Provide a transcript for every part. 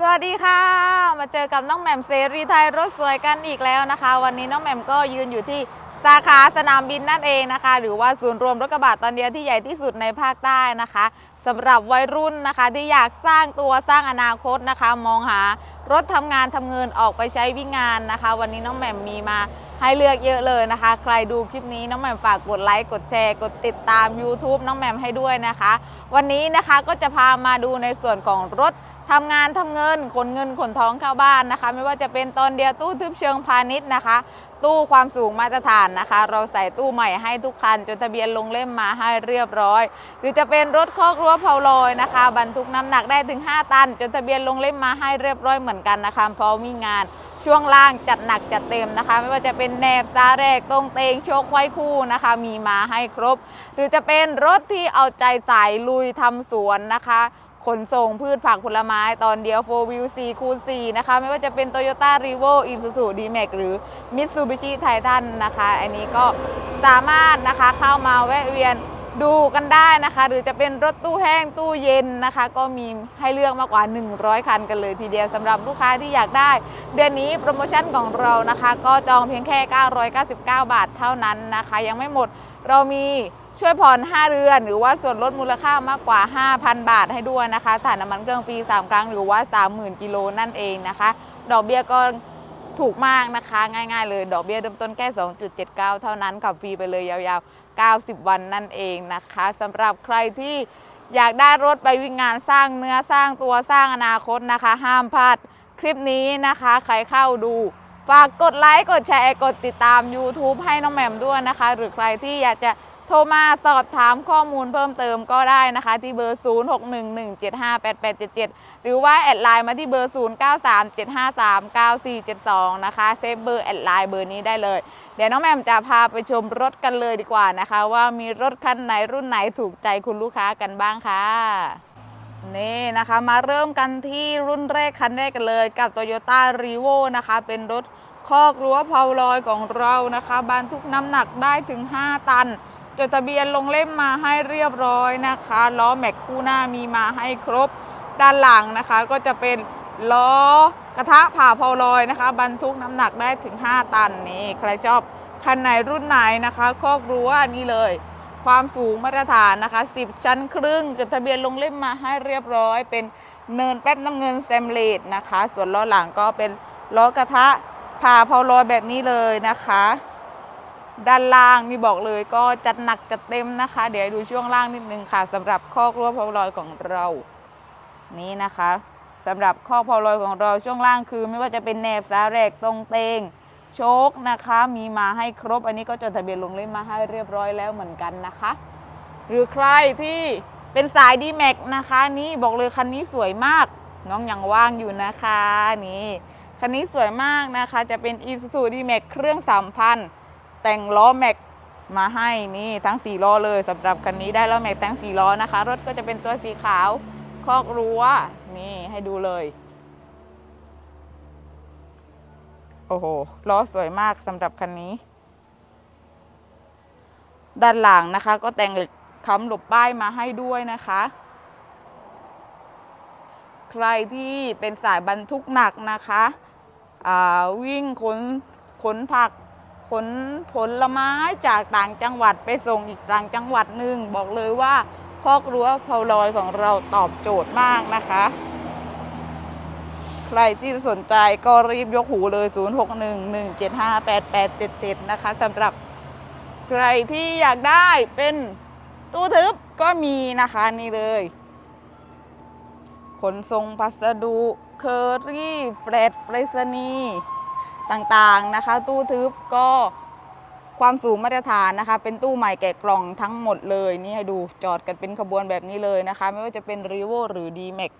สวัสดีค่ะ มาเจอกับน้องแหม่มเสรีไทยรถสวยกันอีกแล้วนะคะ วันนี้น้องแหม่มก็ยืนอยู่ที่สาขาสนามบินนั่นเองนะคะ หรือว่าศูนย์รวมรถกระบะตอนเดียวที่ใหญ่ที่สุดในภาคใต้นะคะสำหรับวัยรุ่นนะคะที่อยากสร้างตัวสร้างอนาคตนะคะ มองหารถทำงานทำเงินออกไปใช้วิ่งงานนะคะ วันนี้น้องแหม่มมีมาให้เลือกเยอะเลยนะคะ ใครดูคลิปนี้น้องแหม่มฝากกดไลค์กดแชร์ กดติดตาม YouTube น้องแหม่มให้ด้วยนะคะ วันนี้นะคะก็จะพามาดูในส่วนของรถ ทำงานทำเงินขนเงินขนทองเข้าบ้านนะคะ ไม่ว่าจะเป็นตอนเดียวตู้ทึบเชิงพาณิชย์นะคะ ตู้ความสูงมาตรฐานนะคะ เราใส่ตู้ใหม่ให้ทุกคันจนทะเบียนลงเล่มมาให้เรียบร้อย หรือจะเป็นรถคอกรั้วเผาลอยนะคะ บรรทุกน้ำหนักได้ถึง 5 ตันจนทะเบียนลงเล่มมาให้เรียบร้อยเหมือนกันนะคะพร้อมมีงานช่วงล่างจัดหนักจัดเต็มนะคะ ไม่ว่าจะเป็นแนบซาแรกตรงเตงโชคไว้คู่นะคะ มีมาให้ครบ หรือจะเป็นรถที่เอาใจใส่ลุยทำสวนนะคะ ขนส่งพืชผักผลไม้ตอนเดียว 4 Wheel 4คูณ4นะคะ ไม่ว่าจะเป็น Toyota r e v o Isuzu D-Max หรือ Mitsubishi Titan นะคะ อันนี้ก็สามารถนะคะเข้ามาแวะเวียนดูกันได้นะคะ หรือจะเป็นรถตู้แห้งตู้เย็นนะคะ ก็มีให้เลือกมากกว่า 100 คันกันเลยทีเดียวสำหรับลูกค้าที่อยากได้ เดือนนี้โปรโมชั่นของเรานะคะ ก็จองเพียงแค่ 999 บาทเท่านั้นนะคะ ยังไม่หมดเรามี ช่วยผ่อน 5 เดือน หรือว่าส่วนลดมูลค่ามากกว่า 5,000 บาทให้ด้วยนะคะถ่านน้ำมันเครื่องฟรี 3 ครั้งหรือว่า 30,000 กิโลนั่นเองนะคะ ดอกเบี้ยก็ถูกมากนะคะ ง่ายๆ เลย ดอกเบี้ยเริ่มต้นแค่ 2.79 เท่านั้นขับฟรีไปเลยยาวๆ 90 วันนั่นเองนะคะสำหรับใครที่อยากได้รถไปวิ่งงานสร้างเนื้อสร้างตัวสร้างอนาคตนะคะ ห้ามพลาดคลิปนี้นะคะ ใครเข้าดูฝากกดไลค์กดแชร์กดติดตาม YouTube ให้น้องแหม่มด้วยนะคะ หรือใครที่อยากจะ โทรมาสอบถามข้อมูลเพิ่มเติมก็ได้นะคะ ที่เบอร์ 0611758877 หรือว่าแอดไลน์มาที่เบอร์ 0937539472 นะคะเซฟเบอร์แอดไลน์เบอร์นี้ได้เลย เดี๋ยวน้องแมมจะพาไปชมรถกันเลยดีกว่านะคะ ว่ามีรถคันไหนรุ่นไหนถูกใจคุณลูกค้ากันบ้างค่ะนี่นะคะมาเริ่มกันที่รุ่นแรกคันแรกกันเลยกับ Toyota r e v o นะคะ เป็นรถคอกรั้วเพาลอยของเรานะคะบรรทุกน้ำหนักได้ถึง 5 ตัน จดทะเบียนลงเล่มมาให้เรียบร้อยนะคะล้อแม็กคู่หน้ามีมาให้ครบด้านหลังนะคะ ก็จะเป็นล้อกระทะผ่าพาลอยนะคะ บรรทุกน้ำหนักได้ถึง 5 ตันนี่ใครชอบคันไหนรุ่นไหนนะคะคอกรั้วนี่เลย ความสูงมาตรฐานนะคะ 10 ชั้นครึ่งจดทะเบียนลงเล่มมาให้เรียบร้อยเป็นเนินแป๊บน้ำเงินแซมเลดนะคะ ส่วนล้อหลังก็เป็นล้อกระทะผ่าพาลอยแบบนี้เลยนะคะ ด้านล่างนี่บอกเลยก็จัดหนักจัดเต็มนะคะ เดี๋ยวดูช่วงล่างนิดนึงค่ะสำหรับคอกรั้วพาลอยของเรานี่นะคะสำหรับคอกพาลอยของเราช่วงล่างคือ ไม่ว่าจะเป็นแหนบสาแรกตรงเตงโชคนะคะ มีมาให้ครบ อันนี้ก็จดทะเบียนลงเล่มมาให้เรียบร้อยแล้วเหมือนกันนะคะ หรือใครที่เป็นสายดีแม็กนะคะ นี่บอกเลยคันนี้สวยมาก น้องยังว่างอยู่นะคะนี่คันนี้สวยมากนะคะ จะเป็น Isuzu D-Max เครื่อง3,000 แต่งล้อแม็กมาให้นี่ทั้ง 4 ล้อเลยสำหรับคันนี้ได้ล้อแม็กทั้ง 4 ล้อนะคะ รถก็จะเป็นตัวสีขาวคอกรั้วนี่ให้ดูเลย โอ้โหล้อสวยมากสำหรับคันนี้ ด้านหลังนะคะ ก็แต่งเหล็กค้ำหลบป้ายมาให้ด้วยนะคะ ใครที่เป็นสายบรรทุกหนักนะคะ วิ่งขนขนผัก ขนผลไม้จากต่างจังหวัดไปส่งอีกต่างจังหวัดหนึ่งบอกเลยว่าคอกรั้วเพาลอยของเราตอบโจทย์มากนะคะ ใครที่สนใจก็รีบยกหูเลย 0611758877 นะคะสำหรับใครที่อยากได้เป็นตู้ทึบก็มีนะคะนี่เลย ขนส่งพัสดุเคอรี่แฟลตไปรษณีย์ ต่างๆนะคะ ตู้ทึบก็ความสูงมาตรฐานนะคะ เป็นตู้ใหม่แกะกล่องทั้งหมดเลยนี่ให้ดูจอดกันเป็นขบวนแบบนี้เลยนะคะ ไม่ว่าจะเป็น r e v o หรือ d m a x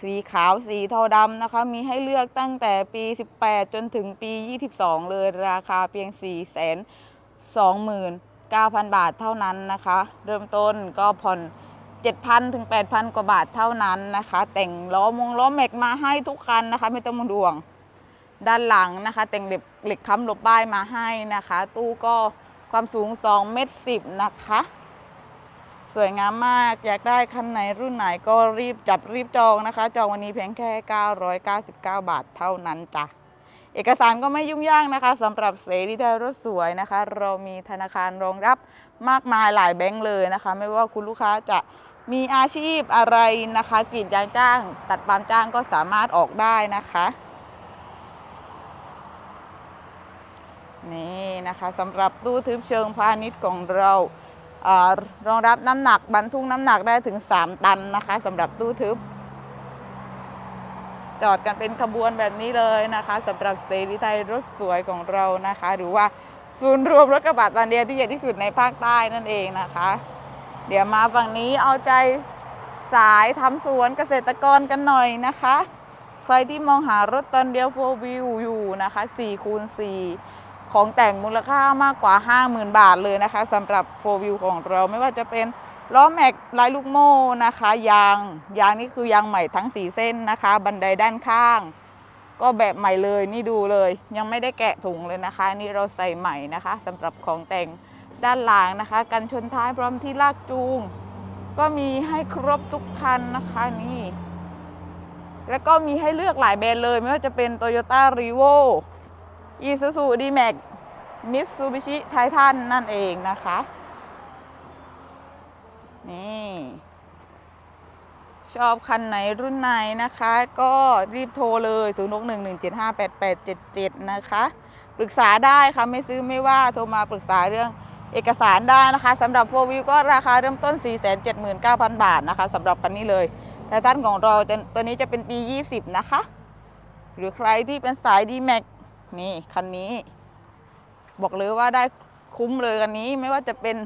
สีขาวสีเทาดำนะคะ มีให้เลือกตั้งแต่ปี 18 จนถึงปี 22 เลยราคาเพียง 4 2 9 0 0 0 บาทเท่านั้นนะคะ เริ่มต้นก็ผ่อน 7,000 ถึง 8,000 กว่าบาทเท่านั้นนะคะ แต่งล้อมงล้อแม็กมาให้ทุกคันนะคะ ไม่ต้องมาห่วง ด้านหลังนะคะ แต่งเหล็กเหล็กค้ำหลบป้ายมาให้นะคะ ตู้ก็ความสูง2เมตร10นะคะ สวยงามมากอยากได้คันไหนรุ่นไหนก็รีบจับรีบจองนะคะ จองวันนี้เพียงแค่ 999 บาทเท่านั้นจ้ะเอกสารก็ไม่ยุ่งยากนะคะสำหรับเสรีไทยรถสวยนะคะ เรามีธนาคารรองรับมากมายหลายแบงก์เลยนะคะ ไม่ว่าคุณลูกค้าจะมีอาชีพอะไรนะคะกรีดยางจ้าง ตัดปามจ้างก็สามารถออกได้นะคะ นี่นะคะสำหรับตู้ทึบเชิงพาณิชย์ของเราอารองรับน้ำหนักบรรทุกน้ำหนักได้ถึง 3 ตันนะคะสำหรับตู้ทึบ จอดกันเป็นขบวนแบบนี้เลยนะคะสำหรับเซรีไทยรถสวยของเรานะคะ หรือว่าศูนย์รวมรถกระบะตอนเดียวที่ใหญ่ที่สุดในภาคใต้นั่นเองนะคะ เดี๋ยวมาฝั่งนี้เอาใจสายทำสวนเกษตรกรกันหน่อยนะคะ ใครที่มองหารถตอนเดียว4 wheel อยู่นะคะ4คูณ4 ของแต่งมูลค่ามากกว่า 50,000 บาทเลยนะคะสำหรับ4 wheel ของเราไม่ว่าจะเป็นล้อแม็กลายลูกโม่นะคะยางยางนี่คือยางใหม่ทั้ง 4 เส้นนะคะ บันไดด้านข้าง ก็แบบใหม่เลยนี่ดูเลย ยังไม่ได้แกะถุงเลยนะคะ นี่เราใส่ใหม่นะคะสำหรับของแต่งด้านหลังนะคะ กันชนท้ายพร้อมที่ลากจูง ก็มีให้ครบทุกคันนะคะนี่ แล้วก็มีให้เลือกหลายแบรนด์เลย ไม่ว่าจะเป็น Toyota r e v o Isuzu D-Max Mitsubishi Titan นั่นเองนะคะ นี่ ชอบคันไหนรุ่นไหนนะคะ ก็รีบโทรเลย 0 6 1 1 7 5 8 8 7 7 นะคะ ปรึกษาได้ค่ะ ไม่ซื้อไม่ว่าโทรมาปรึกษาเรื่องเอกสารได้นะคะสำหรับ4 w h e e l ก็ราคาเริ่มต้น 479,000 บาทนะคะสำหรับคันนี้เลยไททันของเราจะตัวนี้จะเป็นปี 20 นะคะ หรือใครที่เป็นสาย d m a x นี่คันนี้ บอกเลยว่าได้คุ้มเลยคันนี้ไม่ว่าจะเป็น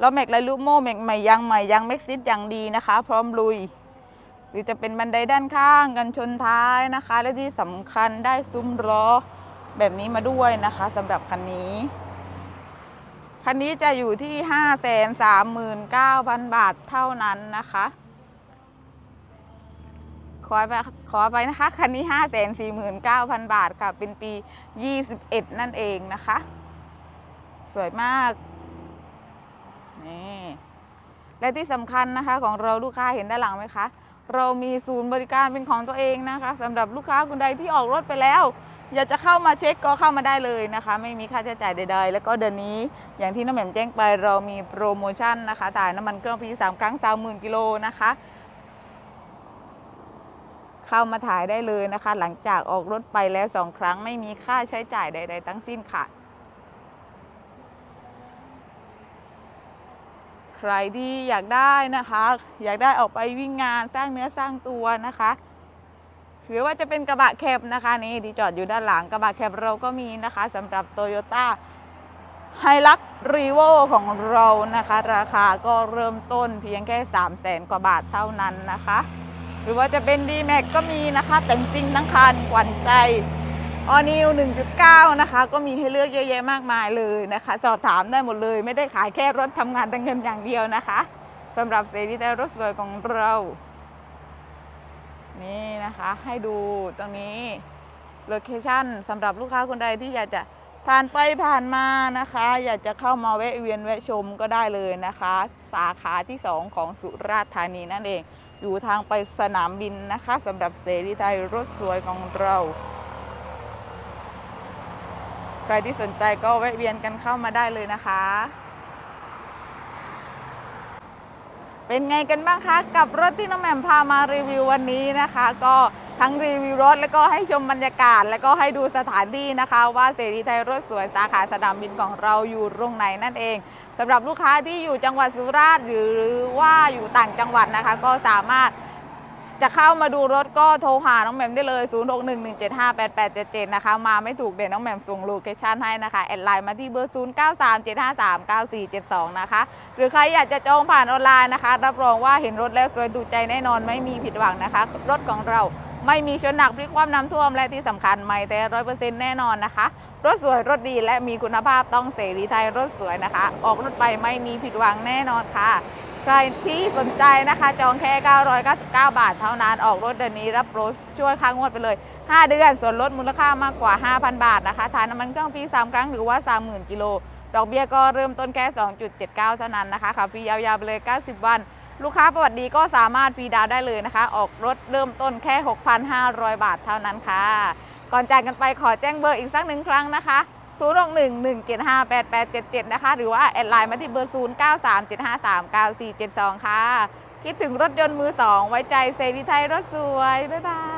ล้อแม็กไลลูโม่แม็กใหม่ยางใหม่ยางเม็กซิสอย่างดีนะคะ พร้อมลุย หรือจะเป็นบันไดด้านข้างกันชนท้ายนะคะ และที่สำคัญได้ซุ้มล้อแบบนี้มาด้วยนะคะสำหรับคันนี้คันนี้จะอยู่ที่ 539,000 บาทเท่านั้นนะคะ ขอไปขอไปนะคะ คันนี้ 549,000 บาทค่ะ เป็นปี 21 นั่นเองนะคะ สวยมาก นี่ และที่สำคัญนะคะของเราลูกค้าเห็นด้านหลังไหมคะ เรามีศูนย์บริการเป็นของตัวเองนะคะสำหรับลูกค้าคนใดที่ออกรถไปแล้วอยากจะเข้ามาเช็คก็เข้ามาได้เลยนะคะ ไม่มีค่าใช้จ่ายใดๆ แล้วก็เดือนนี้อย่างที่น้ำแหม่มแจ้งไปเรามีโปรโมชั่นนะคะถ่ายน้ำมันเครื่องฟรีสามครั้งสามหมื่นกิโลนะคะ เข้ามาถ่ายได้เลยนะคะ หลังจากออกรถไปแล้วสองครั้งไม่มีค่าใช้จ่ายใด ๆ ทั้งสิ้นค่ะ ใครที่อยากได้นะคะ อยากได้ออกไปวิ่งงานสร้างเนื้อสร้างตัวนะคะหรือว่าจะเป็นกระบะแคบนะคะนี่ที่จอดอยู่ด้านหลังกระบะแคบเราก็มีนะคะสำหรับ t o y ยต้าไฮลักรีโวของเรานะคะ ราคาก็เริ่มต้นเพียงแค่ 3 0 0แสนกว่าบาทเท่านั้นนะคะ รือว่าจะเป็น d m a x ก็มีนะคะ แต่งซิ่งทั้งคันขวัญใจออนิว1.9 นะคะ ก็มีให้เลือกเยอะแยะมากมายเลยนะคะ สอบถามได้หมดเลย ไม่ได้ขายแค่รถทำงานแต่เงินอย่างเดียวนะคะสำหรับเซรีแต่รถสวยของเรา นี่นะคะ ให้ดูตรงนี้โลเคชั่นสำหรับลูกค้าคนใดที่อยากจะผ่านไปผ่านมานะคะ อยากจะเข้ามาแวะเวียนแวะชมก็ได้เลยนะคะ สาขาที่ 2 ของสุราษฎร์ธานีนั่นเอง อยู่ทางไปสนามบินนะคะสำหรับเสรีไทยรถสวยของเรา ใครที่สนใจก็แวะเวียนกันเข้ามาได้เลยนะคะ เป็นไงกันบ้างคะ กับรถที่น้องแหม่มพามารีวิววันนี้นะคะ ก็ทั้งรีวิวรถแล้วก็ให้ชมบรรยากาศ แล้วก็ให้ดูสถานที่นะคะ ว่าเสรีไทยรถสวยสาขาสนามบินของเราอยู่ตรงไหนนั่นเอง สำหรับลูกค้าที่อยู่จังหวัดสุราษฎร์หรือว่าอยู่ต่างจังหวัดนะคะ ก็สามารถจะเข้ามาดูรถก็โทรหาน้องแหม่มได้เลย 0611758877 นะคะ มาไม่ถูกเดี๋ยวน้องแหม่มส่งโลเคชั่นให้นะคะ แอดไลน์มาที่เบอร์ 0937539472 นะคะ หรือใครอยากจะจองผ่านออนไลน์นะคะ รับรองว่าเห็นรถแล้วสวยถูใจแน่นอนไม่มีผิดหวังนะคะ รถของเราไม่มีชนหนักพลิกคว่ำน้ำท่วมและที่สำคัญไม่แต่ร้อยเปอร์เซ็นต์แน่นอนนะคะ รถสวยรถดีและมีคุณภาพต้องเสรีไทยรถสวยนะคะ ออกรถไปไม่มีผิดหวังแน่นอนค่ะ ใครที่สนใจนะคะ จองแค่ 999 บาทเท่านั้น ออกรถเดือนนี้รับโรช่วยค่างวดไปเลย 5 เดือน ส่วนลดมูลค่ามากกว่า 5,000 บาทนะคะทานน้ำมันเครื่องฟรี3ครั้งหรือว่า 30,000 กิโล ดอกเบี้ยก็เริ่มต้นแค่ 2.79 เท่านั้นนะคะขับฟรียาวๆไปเลย 90 วันลูกค้าประวัติดีก็สามารถฟรีดาวได้เลยนะคะ ออกรถเริ่มต้นแค่ 6,500 บาทเท่านั้นค่ะ ก่อนจากกันไปขอแจ้งเบอร์อีกสักหนึ่งครั้งนะคะ0611758877 นะคะ หรือว่า แอดไลน์มาที่เบอร์ 0937539472 ค่ะ คิดถึงรถยนต์มือสองไว้ใจเซรีไทยรถสวย บ๊ายบาย